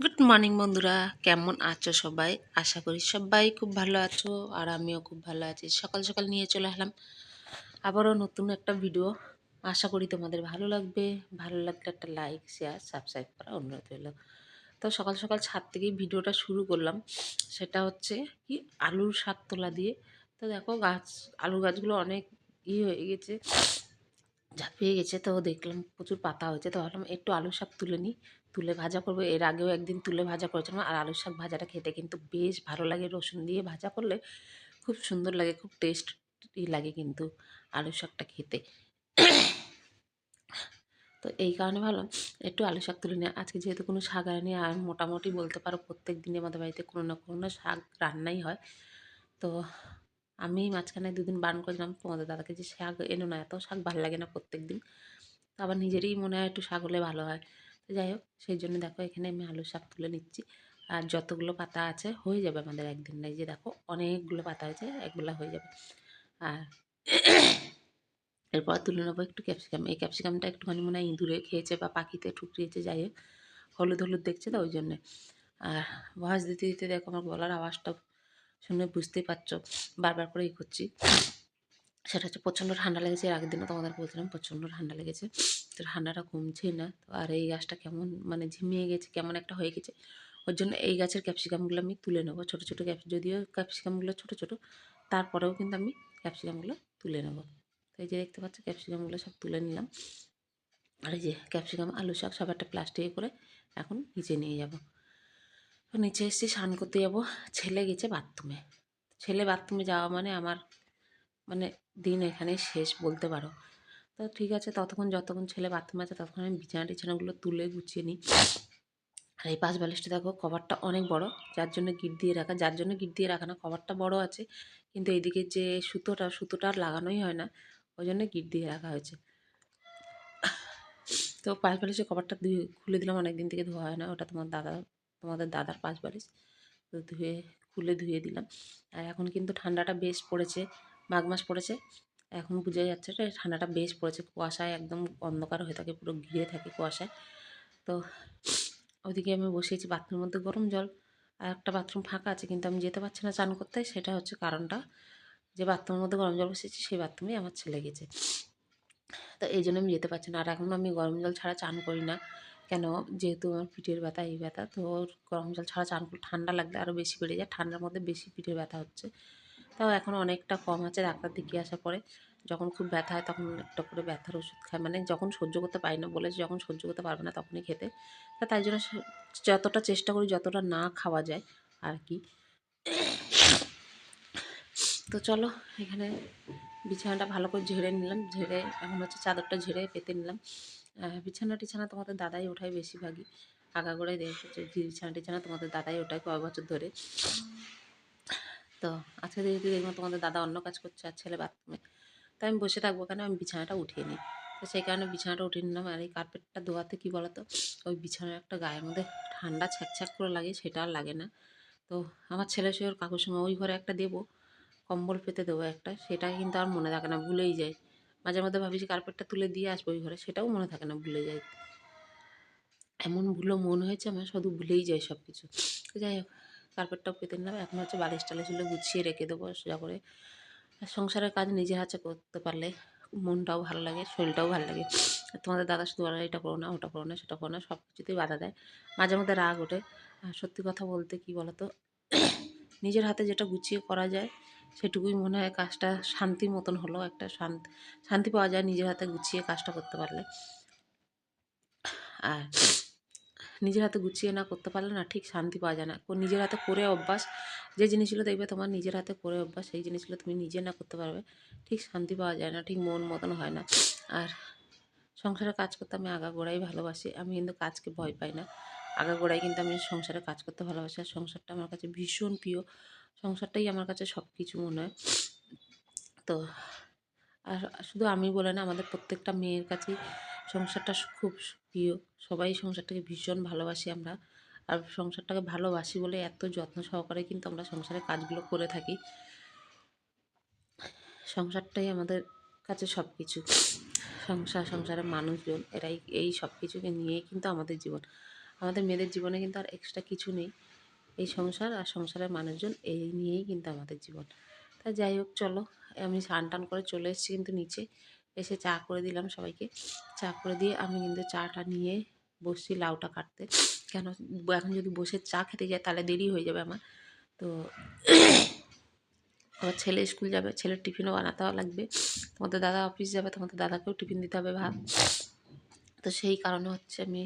Good morning বন্ধুরা। কেমন আছো সবাই? আশা করি সবাই খুব ভালো আছো, আর আমিও খুব ভালো আছি। সকাল সকাল নিয়ে চলে এলাম আবারও নতুন একটা ভিডিও আশা করি তোমাদের ভালো লাগবে। ভালো লাগলে একটা লাইক শেয়ার সাবস্ক্রাইব করা অনুরোধ রইল। তো সকাল সকাল ছাদ থেকেই ভিডিওটা শুরু করলাম। সেটা হচ্ছে কি, আলুর শাক তোলা দিয়ে। তো দেখো গাছ আলু গাছগুলো অনেক ই হয়ে গেছে। ঝাঁপিয়ে গেছে তো দেখলাম প্রচুর পাতা হয়েছে তো ভাবলাম একটু আলু শাক তুলে নিই। তুলে ভাজা করব। এর আগেও একদিন তুলে ভাজা করেছিলাম আর আলু শাক ভাজাটা খেতে কিন্তু বেশ ভালো লাগে। রসুন দিয়ে ভাজা করলে খুব সুন্দর লাগে, খুব টেস্টি লাগে কিন্তু আলু শাকটা খেতে। তো এই কারণে ভাবলাম একটু আলু শাক তুলে নিয়ে আজকে যেহেতু কোনো শাক আনি আর মোটামুটি বলতে পারো প্রত্যেক দিনই আমাদের বাড়িতে কোনো না কোনো শাক রান্নাই হয়। তো আমি মাঝখানে দুদিন বারণ করেছিলাম তোমাদের দাদাকে যে শাক এনো না, এত শাক ভালো লাগে না প্রত্যেক দিন তো আবার নিজেরই মনে হয় একটু শাক হলে ভালো হয়। তো যাই হোক, সেই জন্য দেখো এখানে আমি আলু শাক তুলে নিচ্ছি। আর যতগুলো পাতা আছে, হয়ে যাবে আমাদের একদিন। নাই যে দেখো, অনেকগুলো পাতা হয়েছে একগুলা হয়ে যাবে। আর এরপর তুলে নেব একটু ক্যাপসিকাম। এই ক্যাপসিকামটা একটুখানি মনে হয় ইঁদুরে খেয়েছে বা পাখিতে ঠুকরিয়েছে, যাই হোক। হলুদ হলুদ দেখছে তো ওই জন্যে। আর ভয়েস দিতে দিতে দেখো আমার গলার আওয়াজটা শুনে বুঝতেই পারছ, বারবার করে ই করছি। সেটা হচ্ছে প্রচণ্ড ঠান্ডা লেগেছে, এর আগের দিনও তোমাদের বলছিলাম প্রচণ্ড ঠান্ডা লেগেছে। তো ঠান্ডাটা কমছেই না, তো আর এই গাছটা কেমন মানে ঝিমিয়ে গেছে, কেমন একটা হয়ে গেছে। ওর জন্য এই গাছের ক্যাপসিকামগুলো আমি তুলে নেব, ছোটো ছোটো ক্যাপসি, যদিও ক্যাপসিকামগুলো ছোটো ছোটো, তারপরেও কিন্তু আমি ক্যাপসিকামগুলো তুলে নেব। তো এই যে দেখতে পাচ্ছ, ক্যাপসিকামগুলো সব তুলে নিলাম। আর এই যে ক্যাপসিকাম, আলু শাক সব একটা প্লাস্টিকে করে এখন নিচে নিয়ে যাব। তো নিচে এসেছি স্নান করতে যাব। ছেলে গেছে বাথরুমে। ছেলে বাথরুমে যাওয়া মানে আমার মানে দিন এখানে শেষ বলতে পারো। তো ঠিক আছে, ততক্ষণ যতক্ষণ ছেলে বাথরুম আছে ততক্ষণ আমি বিছানা টিছানাগুলো তুলে গুছিয়ে নিই। আর এই পাশ বালিশটা দেখো, কভারটা অনেক বড়, যার জন্য গিট দিয়ে রাখা, যার জন্য গিট দিয়ে রাখা না, কভারটা বড় আছে। কিন্তু এইদিকে যে সুতোটা সুতোটা লাগানোই হয় না, ওই জন্য গিট দিয়ে রাখা হয়েছে। তো পাঁচ বালিশের কভারটা ধুয়ে খুলে দিলাম অনেক দিন থেকে ধোয়া হয় না, ওটা তোমার দাদা তোমাদের দাদার পাঁচ বালিশ তো ধুয়ে, খুলে ধুয়ে দিলাম। আর এখন কিন্তু ঠান্ডাটা বেশ পড়েছে, মাঘ মাস পড়েছে। এখন বোঝা যাচ্ছে ঠান্ডাটা বেশ পড়েছে, কুয়াশায় একদম অন্ধকার হয়ে থাকে, পুরো ঘিরে থাকে কুয়াশায়। তো ওদিকে আমি বসিয়েছি বাথরুমের মধ্যে গরম জল। আর একটা বাথরুম ফাঁকা আছে, কিন্তু আমি যেতে পারছি না চান করতে, সেটা হচ্ছে কারণটা যে বাথরুমের মধ্যে গরম জল বসিয়েছি, সেই বাথরুমেই আমার ছেলে গেছে। তো এই জন্য আমি যেতে পারছি না। আর এখন আমি গরম জল ছাড়া চান করি না। কেন? যেহেতু আমার পিঠের ব্যথা, এই ব্যথা, তো গরম জল ছাড়া চান ঠান্ডা লাগলে আরও বেশি বেড়ে যায়। ঠান্ডার মধ্যে বেশি পিঠের ব্যথা হচ্ছে। তাও এখন অনেকটা কম আছে ডাক্তার দেখিয়ে আসার পরে। যখন খুব ব্যথা হয় তখন একটা করে ব্যথার ওষুধ খায়। মানে যখন সহ্য করতে পারি না, বলে যখন সহ্য করতে পারবে না তখনই খেতে। তা তাই জন্য যতটা চেষ্টা করি যতটা না খাওয়া যায় আর কি। তো চলো, এখানে বিছানাটা ভালো করে ঝেড়ে নিলাম। ঝেড়ে, এখন হচ্ছে চাদরটা ঝেড়ে পেতে নিলাম। বিছানা টিছানা তোমাদের দাদাই ওঠায় বেশিরভাগই। আগাগোড়াই দেখো যে বিছানা টিছানা তোমাদের দাদাই ওঠায় কয় বছর ধরে। তো আজকে যেহেতু দেখব তোমাদের দাদা অন্য কাজ করছে আর ছেলে বাথরুমে তাই আমি বসে থাকব কেন? আমি বিছানাটা উঠিয়ে নিই। তো সেই কারণে বিছানাটা উঠিয়ে নিলাম। আর এই কার্পেটটা ধোয়াতে কী বলতো? ওই বিছানার একটা গায়ের মধ্যে ঠান্ডা ছ্যাক করে লাগে, সেটা আর লাগে না। তো আমার ছেলে সে ওর কাকুর সঙ্গে ওই ঘরে একটা দেবো, কম্বল পেতে দেবো একটা, সেটা কিন্তু আর মনে থাকে না, ভুলেই যায়। মাঝে মধ্যে ভাবি যে কার্পেটটা তুলে দিয়ে আসব ওই ঘরে, সেটাও মনে থাকে না, ভুলে যাই। এমন ভুলো মন হয়েছে আমার, শুধু ভুলেই যায় সব কিছু যাই হোক কার্পেটটাও পেতে নিলাম, এখন হচ্ছে বালিশ টালিশগুলো গুছিয়ে রেখে দেবো সোজা করে। সংসারের কাজ নিজের হাতে করতে পারলে মনটাও ভালো লাগে, শরীরটাও ভালো লাগে। তোমাদের দাদা শুধু বলে, এটা করো না, ওটা করো না, সেটা করো না সব কিছুতেই বাধা দেয়। মাঝে মধ্যে রাগ ওঠে। আর সত্যি কথা বলতে কি বলতো, নিজের হাতে যেটা গুছিয়ে করা যায় সেটুকুই মনে হয় কাজটা শান্তি মতন হলো, একটা শান্তি শান্তি পাওয়া যায় নিজের হাতে গুছিয়ে কাজটা করতে পারলে। আর নিজের হাতে গুছিয়ে না করতে পারলে না ঠিক শান্তি পাওয়া যায় না। নিজের হাতে করে অভ্যাস, যে জিনিসগুলো দেখবে তোমার নিজের হাতে করে অভ্যাস, সেই জিনিসগুলো তুমি নিজে না করতে পারবে, ঠিক শান্তি পাওয়া যায় না, ঠিক মন মতন হয় না। আর সংসারে কাজ করতে আমি আগাগোড়াই ভালোবাসি, আমি কিন্তু কাজকে ভয় পাই না। আগাগোড়াই কিন্তু আমি সংসারে কাজ করতে ভালোবাসি, আর সংসারটা আমার কাছে ভীষণ প্রিয়। সংসারটাই আমার কাছে সব কিছু মনে হয়। তো, আর শুধু আমি বলে না, আমাদের প্রত্যেকটা মেয়ের কাছেই সংসারটা খুব প্রিয়। সবাই সংসারটাকে ভীষণ ভালোবাসি আমরা। আর সংসারটাকে ভালোবাসি বলে এত যত্ন সহকারে কিন্তু আমরা সংসারের কাজগুলো করে থাকি। সংসারটাই আমাদের কাছে সব কিছু সংসার, সংসারের মানুষজন, এরাই এই সব কিছুকে নিয়েই কিন্তু আমাদের জীবন। আমাদের মেয়েদের জীবনে কিন্তু আর এক্সট্রা কিছু নেই। এই সংসার আর সংসারের মানুষজন এই নিয়েই কিন্তু আমাদের জীবন। তা যাই হোক, চলো। আমি স্নান টান করে চলে এসেছি কিন্তু নিচে। এসে চা করে দিলাম সবাইকে। চা করে দিয়ে আমি কিন্তু চাটা নিয়ে বসছি লাউটা কাটতে। কেন? এখন যদি বসে চা খেতে যাই তাহলে দেরি হয়ে যাবে আমার। তো আমার ছেলে স্কুল যাবে। ছেলের টিফিনও বানাতে লাগবে। তোমাদের দাদা অফিস যাবে, তোমাদের দাদাকেও টিফিন দিতে হবে ভাত তো সেই কারণে হচ্ছে আমি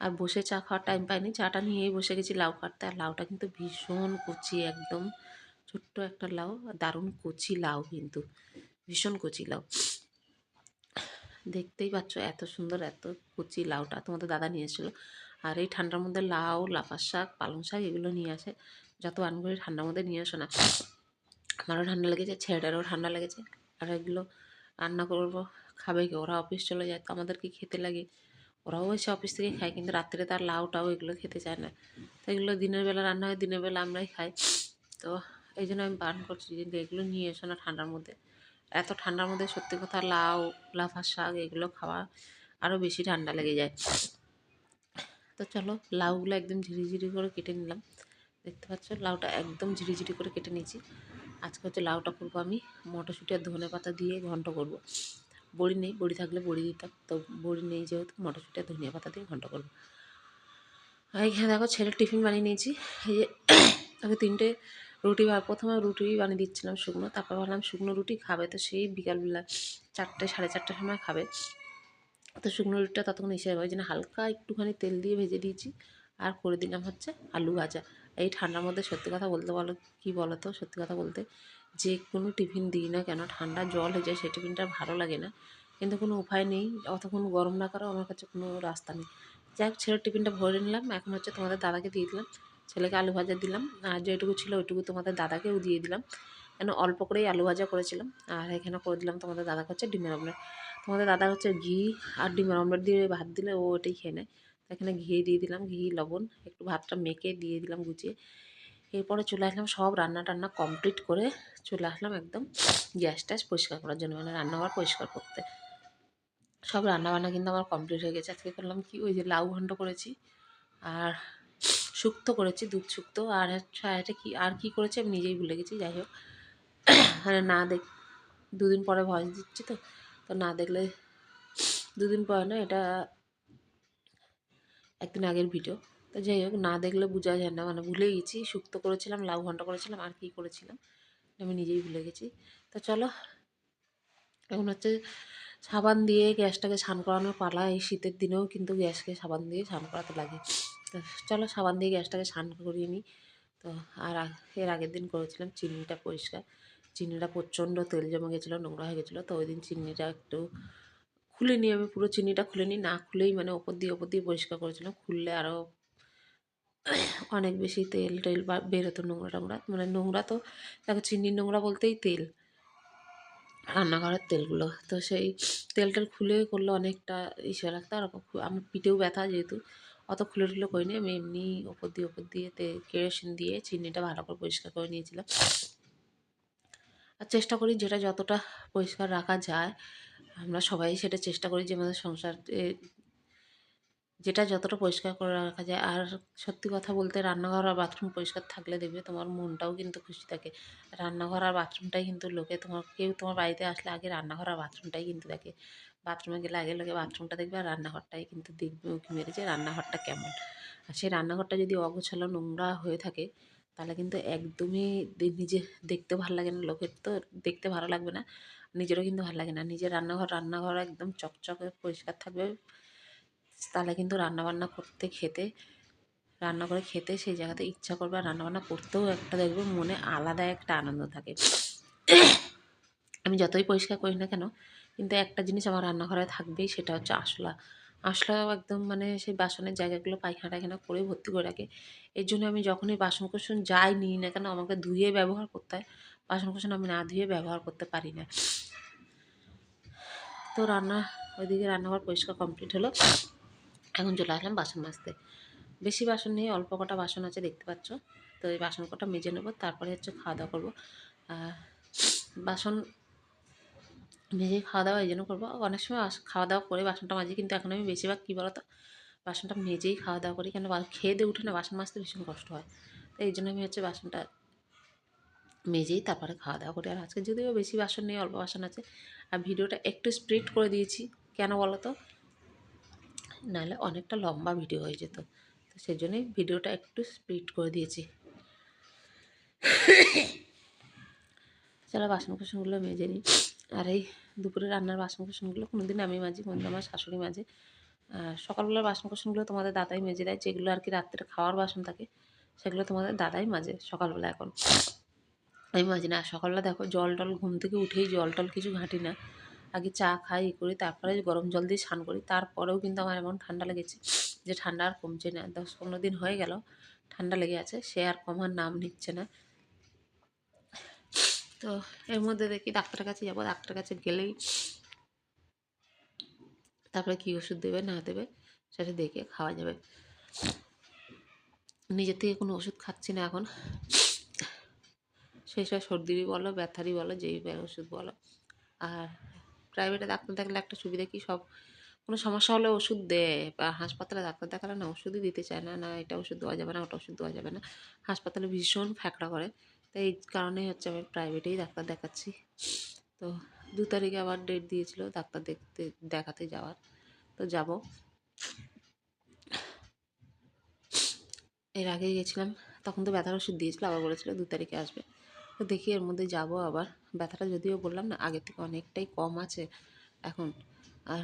আর বসে চা খাওয়ার টাইম পাইনি। চাটা নিয়েই বসে গেছি লাউ কাটতে। আর লাউটা কিন্তু ভীষণ কচি একদম। ছোট্ট একটা লাউ। আর দারুণ কচি লাউ কিন্তু। ভীষণ কচি লাউ। দেখতেই পাচ্ছ এত সুন্দর, এত কচি লাউটা তোমাদের দাদা নিয়ে এসেছিল। আর এই ঠান্ডার মধ্যে লাউ, লাফার শাক, পালং শাক এগুলো নিয়ে আসে। যত আনগুলি ঠান্ডার মধ্যে নিয়ে আসো না। আমারও ঠান্ডা লেগেছে ছেলেটারও ঠান্ডা লেগেছে। আর এগুলো রান্না করব, খাবে কি? ওরা অফিস চলে যায়, তো আমাদেরকে খেতে লাগে? ওরাও এসে অফিস থেকে খায়, কিন্তু রাত্রে তার লাউ টাউ এগুলো খেতে চায় না। তো এগুলো দিনের বেলা রান্না হয়, দিনের বেলা আমরাই খাই। তো এই জন্য আমি বারণ করছি যে এগুলো নিয়ে এসো না ঠান্ডার মধ্যে। এত ঠান্ডার মধ্যে সত্যি কথা লাউ লাফার শাক এগুলো খাওয়া আরও বেশি ঠান্ডা লেগে যায়। তো চলো লাউগুলো একদম ঝিরিঝিরি করে কেটে নিলাম। দেখতে পাচ্ছ লাউটা একদম ঝিরিঝিরি করে কেটে নিয়েছি। আজকে হচ্ছে লাউটা করব আমি, মটরশুঁটি আর ধনে পাতা দিয়ে ঘন্ট করব। বড়ি নেই, বড়ি থাকলে বড়ি দিতাম। তো বড়ি নেই যেহেতু, মটরশুঁটি ধনিয়া পাতা দিয়ে ঘন্ট করব। আর এখানে দেখো, ছেলের টিফিন বানিয়ে নিয়েছি। এই যে আমি তিনটে রুটি বা, প্রথমে রুটি বানিয়ে দিচ্ছিলাম শুকনো, তারপর ভাবলাম শুকনো রুটি খাবে তো সেই বিকালবেলা চারটে, সাড়ে চারটার সময় খাবে। তো শুকনো রুটিটা ততক্ষণ এসে যাবে ওই জন্য হালকা একটুখানি তেল দিয়ে ভেজে দিয়েছি। আর করে দিলাম হচ্ছে আলু ভাজা। এই ঠান্ডার মধ্যে সত্যি কথা বলতে বলো, কী বলো তো সত্যি কথা বলতে? যে কোনো টিফিন দিই না কেন, ঠান্ডা জল হয়ে যায় সেই টিফিনটা ভালো লাগে না। কিন্তু কোনো উপায় নেই, অতক্ষণ গরম না করাও আমার কাছে কোনো রাস্তা নেই। যাই হোক, ছেলের টিফিনটা ভরে নিলাম। এখন হচ্ছে তোমাদের দাদাকে দিয়ে দিলাম। ছেলেকে আলু ভাজা দিলাম। আর যেটুকু ছিল ওইটুকু তোমাদের দাদাকেও দিয়ে দিলাম। কেন, অল্প করেই আলু ভাজা করেছিলাম। আর এখানে করে দিলাম তোমাদের দাদাকে হচ্ছে ডিমের অমলেট। তোমাদের দাদা হচ্ছে ঘি আর ডিমের অমলেট দিয়ে ভাত দিলে ও ওটাই খেয়ে নেয়। এখানে ঘি দিয়ে দিলাম, ঘি, লবণ, একটু ভাতটা মেখে দিয়ে দিলাম গুছিয়ে। এরপরে চলে আসলাম, সব রান্না টান্না কমপ্লিট করে চলে আসলাম একদম গ্যাস ট্যাস পরিষ্কার করার জন্য মানে রান্নাঘর পরিষ্কার করতে। সব রান্নাবান্না কিন্তু আমার কমপ্লিট হয়ে গেছে। আজকে করলাম কি, ওই যে লাউ ঘন্ট করেছি আর শুক্তো করেছি, দুধ শুক্তো। আর এটা কি, আর কি করেছি আমি নিজেই ভুলে গেছি, যাই হোক। মানে না দেখ, দুদিন পরে ভয়েস দিচ্ছি তো তো না দেখলে দুদিন পরে না, এটা একদিন আগের ভিডিও তো যাই হোক, না দেখলে বোঝা যায় না। মানে ভুলে গেছি শুক্তো করেছিলাম, লাউ ঘণ্টা করেছিলাম, আর কি করেছিলাম আমি নিজেই ভুলে গেছি। তো চলো, এখন হচ্ছে সাবান দিয়ে গ্যাসটাকে স্নান করানোর পালা। এই শীতের দিনেও কিন্তু গ্যাসকে সাবান দিয়ে স্নান করাতে লাগে। তো চলো, সাবান দিয়ে গ্যাসটাকে স্নান করিয়ে নিই। তো আর এর আগের দিন করেছিলাম, চিনিটা পরিষ্কার। চিনিটা প্রচণ্ড তেল জমে গেছিল, নোংরা হয়ে গেছিল। তো ওই দিন চিনিটা একটু খুলে নিই, আমি পুরো চিনিটা খুলে নিই। না খুলেই মানে ওপর দিয়ে ওপর দিয়ে পরিষ্কার করেছিলাম। খুললে আরও অনেক বেশি তেল টেল বা বেরোতো নোংরা টোংরা মানে নোংরা তো, দেখো চিনির নোংরা বলতেই তেল। রান্নাঘরের তেলগুলো, তো সেই তেল টেল খুলে করলে অনেকটা ইসে লাগতো, আর আমার পিঠেও ব্যথা যেহেতু, অত খুলে টুলে করিনি, আমি এমনি ওপর দিয়ে ওপর দিয়ে তে কেরোসিন দিয়ে চিনিটা ভালো করে পরিষ্কার করে নিয়েছিলাম। আর চেষ্টা করি যেটা যতটা পরিষ্কার রাখা যায়, আমরা সবাই সেটা চেষ্টা করি যে আমাদের সংসার যেটা যতটা পরিষ্কার করে রাখা যায়। আর সত্যি কথা বলতে রান্নাঘর আর বাথরুম পরিষ্কার থাকলে দেখবে তোমার মনটাও কিন্তু খুশি থাকে। রান্নাঘর আর বাথরুমটাই কিন্তু লোকে তোমার, কেউ তোমার বাড়িতে আসলে আগে রান্নাঘর আর বাথরুমটাই কিন্তু দেখে। বাথরুমে গেলে আগে লোকে বাথরুমটা দেখবে আর রান্নাঘরটাই কিন্তু দেখবে উঁকি মেরে যে রান্নাঘরটা কেমন। আর সেই রান্নাঘরটা যদি অগোছালো নোংরা হয়ে থাকে, তাহলে কিন্তু একদমই নিজে দেখতে ভালো লাগে না। লোকের তো দেখতে ভালো লাগবে না, নিজেরও কিন্তু ভালো লাগে না। নিজের রান্নাঘর রান্নাঘর একদম চকচকে পরিষ্কার থাকবে। তাহলে কিন্তু রান্নাবান্না করতে খেতে, রান্না করে খেতে সেই জায়গাতে ইচ্ছা করবে, আর রান্নাবান্না করতেও একটা দেখবে মনে আলাদা একটা আনন্দ থাকে। আমি যতই পরিষ্কার করি না কেন, কিন্তু একটা জিনিস আমার রান্নাঘরে থাকবেই, সেটা হচ্ছে আশলা আশলাও একদম মানে সেই বাসনের জায়গাগুলো পায়খানা টায়খানা করে ভর্তি করে রাখে। এর জন্য আমি যখনই বাসন যাই নিই না কেন, আমাকে ধুয়ে ব্যবহার করতে হয়। বাসন আমি না ধুয়ে ব্যবহার করতে পারি না। তো রান্না, ওইদিকে রান্নাঘর পরিষ্কার কমপ্লিট হলো। এখন চলে আসলাম বাসন মাজতে। বেশি বাসন নেই, অল্প কটা বাসন আছে, দেখতে পাচ্ছ। তো এই বাসন কটা মেজে নেব, তারপরে হচ্ছে খাওয়া দাওয়া করব। বাসন মেজে খাওয়া দাওয়া এই জন্য করব। অনেক সময় খাওয়া দাওয়া করে বাসনটা মাজি, কিন্তু এখন আমি বেশিরভাগ কী বলতো, বাসনটা মেজেই খাওয়া দাওয়া করি। কেন খেয়ে দিয়ে উঠে না বাসন মাজতে ভীষণ কষ্ট হয়। তো এই জন্য আমি হচ্ছে বাসনটা মেজেই তারপরে খাওয়া দাওয়া করি। আর আজকে যদিও বেশি বাসন নেই, অল্প বাসন আছে, আর ভিডিওটা একটু স্প্রিড করে দিয়েছি। কেন বলো তো নাহলে অনেকটা লম্বা ভিডিও হয়ে যেত। তো সেই জন্যই ভিডিওটা একটু স্প্রিড করে দিয়েছি। চলো বাসন কুসনগুলো মেজে নিই। আর এই দুপুরে রান্নার বাসন কুসনগুলো কোনো দিন আমি মাজি কোনদিন আমার শাশুড়ি মাঝে সকালবেলার বাসন কুসনগুলো তোমাদের দাদাই মেজে দেয়। যেগুলো আর কি রাত্রে খাওয়ার বাসন থাকে, সেগুলো তোমাদের দাদাই মাজে সকালবেলা এখন। আমি মাঝি না। সকালবেলা দেখো জল টল ঘুম থেকে উঠেই জল টল কিছু ঘাঁটি না। আগে চা খাই করি, তারপরে গরম জল দিয়ে স্নান করি। তারপরেও কিন্তু আমার এমন ঠান্ডা লেগেছে যে ঠান্ডা আর কমছে না। দশ পনেরো দিন হয়ে গেল, ঠান্ডা লেগে আছে, সে আর কমার নাম নিচ্ছে না। তো এর মধ্যে দেখি ডাক্তারের কাছে যাব ডাক্তারের কাছে গেলেই তারপরে কী ওষুধ দেবে, না দেবে, সেটা দেখে খাওয়া যাবে। নিজের থেকে কোনো ওষুধ খাচ্ছি না এখন। সেই সব সর্দিরই বলো, ব্যথারই বলো, যেই ওষুধ বলো। আর প্রাইভেটে ডাক্তার দেখলে একটা সুবিধা কি? সব, কোনো সমস্যা হলে ওষুধ দেয় বা হাসপাতালে ডাক্তার দেখালে না, ওষুধই দিতে চায় না না এটা ওষুধ দেওয়া যাবে না, ওটা ওষুধ দেওয়া যাবে না। হাসপাতালে ভীষণ ফ্যাকড়া করে। তাই এই কারণেই হচ্ছে আমি প্রাইভেটেই ডাক্তার দেখাচ্ছি। তো দু তারিখে আবার ডেট দিয়েছিল ডাক্তার দেখতে, দেখাতে যাওয়ার। তো যাব। এর আগে গেছিলাম, তখন তো ব্যথার ওষুধ দিয়েছিল, আবার বলেছিল দু তারিখে আসবে। তো দেখি এর মধ্যে যাব আবার। ব্যথাটা যদিও বললাম না, আগের থেকে অনেকটাই কম আছে এখন। আর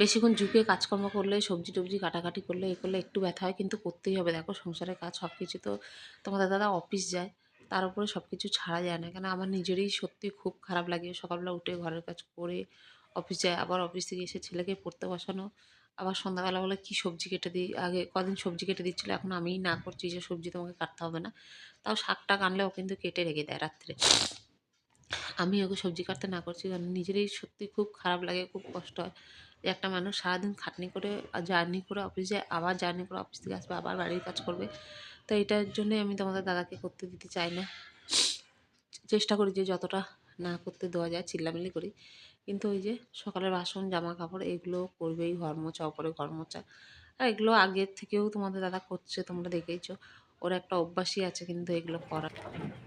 বেশিক্ষণ ঝুঁকে কাজকর্ম করলে, সবজি টবজি কাটাকাটি করলে, এ করলে একটু ব্যথা হয়, কিন্তু করতেই হবে। দেখো সংসারের কাজ সব কিছু তো তোমাদের দাদা অফিস যায়, তার উপরে সব কিছু ছাড়া যায় না। কেন আমার নিজেরই সত্যি খুব খারাপ লাগে। সকালবেলা উঠে ঘরের কাজ করে অফিস যায়, আবার অফিস থেকে এসে ছেলেকে পড়তে বসানো আবার সন্ধ্যাবেলা বলে, কী সবজি কেটে দিই? আগে কদিন সবজি কেটে দিচ্ছিল, এখন আমিই না করছি যে সবজি তোমাকে কাটতে হবে না। তাও শাকটা কানলেও কিন্তু কেটে রেখে দেয় রাত্রে। আমি ওকে সবজি কাটতে না করছি কারণ নিজেরই সত্যি খুব খারাপ লাগে, খুব কষ্ট হয়। যে একটা মানুষ সারাদিন খাটনি করে জার্নি করে অফিস যায়, আবার জার্নি করে অফিস থেকে আসবে, আবার বাড়ির কাজ করবে। তো এটার জন্যই আমি তোমাদের দাদাকে করতে দিতে চাই না। চেষ্টা করি যে যতটা না করতে দেওয়া যায়, চিল্লামিল্লি করি। কিন্তু ওই যে সকালের বাসন জামা কাপড় এগুলো করবেই, ঘর মোছা, ওপরে ঘর মোছা। আর এগুলো আগের থেকেও তোমাদের দাদা করছে, তোমরা দেখেইছো। ওর একটা অভ্যাসই আছে কিন্তু এগুলো করার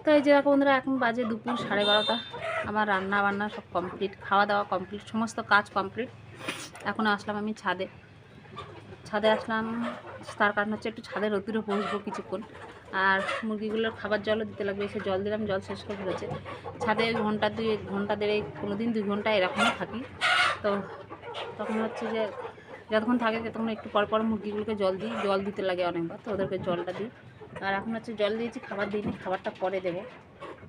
তো এই যে দেখো বন্ধুরা, এখন বাজে দুপুর সাড়ে বারোটা। আমার রান্না বান্না সব কমপ্লিট খাওয়া দাওয়া কমপ্লিট, সমস্ত কাজ কমপ্লিট। এখন আসলাম আমি ছাদে। ছাদে আসলাম, তার কারণ হচ্ছে একটু ছাদের রোদ্দুরে বসবো কিছুক্ষণ। আর মুরগিগুলোর খাবার জলও দিতে লাগবে, এসে জল দিলাম, জল শেষ করে ফেলেছে। ছাদে ঘণ্টা দুই, ঘণ্টা দেড়ে কোনো দিন দুই ঘণ্টা এরকমই থাকি। তো তখন হচ্ছে যে, যতক্ষণ থাকে ততক্ষণ একটু পর পর মুরগিগুলোকে জল দিই, জল দিতে লাগে অনেকবার, তো ওদেরকে জলটা দিই। আর এখন হচ্ছে জল দিয়েছি, খাবার দিইনি, খাবারটা পরে দেবো।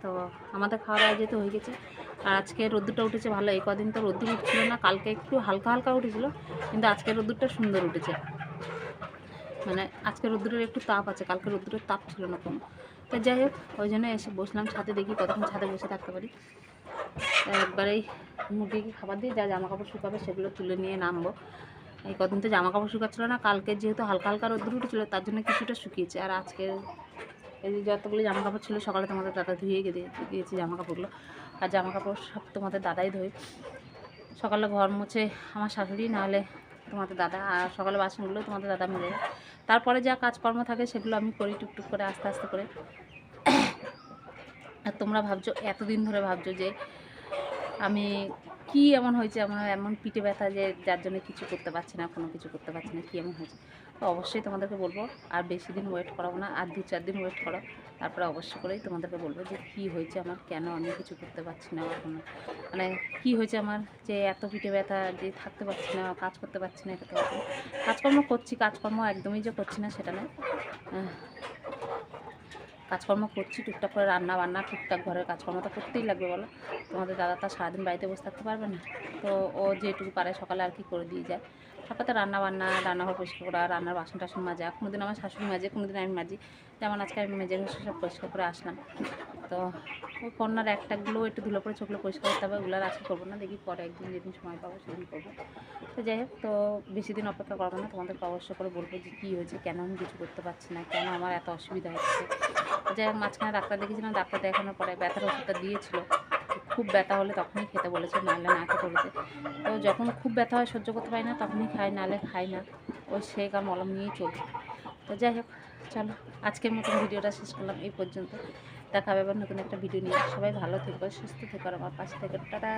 তো আমাদের খাওয়া দাওয়া যেহেতু হয়ে গেছে, আর আজকে রোদ্দুরটা উঠেছে ভালো, এই কদিন তো রোদ্দুর উঠছিল না, কালকে একটু হালকা হালকা উঠেছিল, কিন্তু আজকে রোদ্দুরটা সুন্দর উঠেছে। মানে আজকে রোদ্দুরের একটু তাপ আছে, কালকে রোদ্দুরের তাপ ছিল না কোনো। তো যাই হোক, ওই জন্য এসে বসলাম ছাদে দেখি কতক্ষণ ছাদে বসে থাকতে পারি। একবারেই মুরগিকে খাবার দিয়ে যা জামা কাপড় শুকাবে সেগুলো তুলে নিয়ে নামবো। এই কদিন তো জামা কাপড় শুকাচ্ছিল না, কালকে যেহেতু হালকা হালকা রোদ্দুর উঠেছিল, তার জন্য কিছুটা শুকিয়েছে। আর আজকে এই যে যতগুলো জামা কাপড় ছিল, সকালে তোমাদের দাদা ধুয়ে গিয়ে দিয়েছে জামা কাপড়গুলো আর জামা কাপড় সব তোমাদের দাদাই ধোয়। সকালে ঘর মুছে আমার শাশুড়ি, নাহলে তোমাদের দাদা, আর সকালে বাসনগুলো তোমাদের দাদা মিলে। তারপরে যা কাজকর্ম থাকে সেগুলো আমি করি টুকটুক করে, আস্তে আস্তে করে। আর তোমরা ভাবছ, এতদিন ধরে ভাবছ যে আমি কি এমন হয়েছে আমার এমন পিঠে ব্যথা যে যার জন্য কিছু করতে পারছি না, কোনো কিছু করতে পারছি না, কি এমন হয়েছে? তো অবশ্যই তোমাদেরকে বলব, আর বেশি দিন ওয়েট করাবো না, আর দু চার দিন ওয়েট করো তারপরে অবশ্যই করেই তোমাদেরকে বলব যে কী হয়েছে আমার কেন আমি কিছু করতে পারছি না এখন? মানে কী হয়েছে আমার যে এত পিঠে ব্যথা যে থাকতে পারছি না কাজ করতে পারছি না এটা তো কাজকর্ম করছি কাজকর্ম একদমই যে করছি না সেটা আহ, কাজকর্ম করছি টুকটাক করে রান্না বান্না টুকটাক ঘরের কাজকর্ম তো করতেই লাগবে বলো। তোমাদের দাদা তো সারাদিন বাড়িতে বসে থাকতে পারবে না। তো ও যেটুকু পারে সকালে আর কি করে দিয়ে যায়। সকালে রান্না বান্না রান্নাঘর পরিষ্কার করা, রান্নার বাসন টাসন মাজা কোনো দিন আমার শাশুড়ি মাজে কোনো দিন আমি মাজি যেমন আজকে আমি মেজে সব পরিষ্কার করে আসলাম। তো ওই কন্যার একটাগুলো একটু ধুলো করে চোখগুলো পরিষ্কার করতে হবে, ওগুলো আর আজকে করব না। দেখি পরে একদিন যেদিন সময় পাবো সেদিন করব। তো যাই হোক, তো বেশি দিন অপেক্ষা করব না। তোমাদেরকে অবশ্য করে বলব যে কী হয়েছে, কেন আমি কিছু করতে পারছি না, কেন আমার এত অসুবিধা হচ্ছে। যাই হোক, মাঝখানে ডাক্তার দেখেছিলাম ডাক্তার দেখানোর পরে ব্যথার ওষুধটা দিয়েছিল। খুব ব্যথা হলে তখনই খেতে বলেছে, নাহলে না খেতে বলেছে। তো যখন খুব ব্যথা হয়, সহ্য করতে পারি না, তখনই খাই, নাহলে খায় না। ও সেই আর মলম নিয়েই চলছে। তো যাই হোক, চলো, আজকের মতন ভিডিওটা শেষ করলাম এই পর্যন্ত। দেখা হবে আবার নতুন একটা ভিডিও নিয়ে। সবাই ভালো থেকো, সুস্থ থেকো আমার পাশে থেকে। টাটা!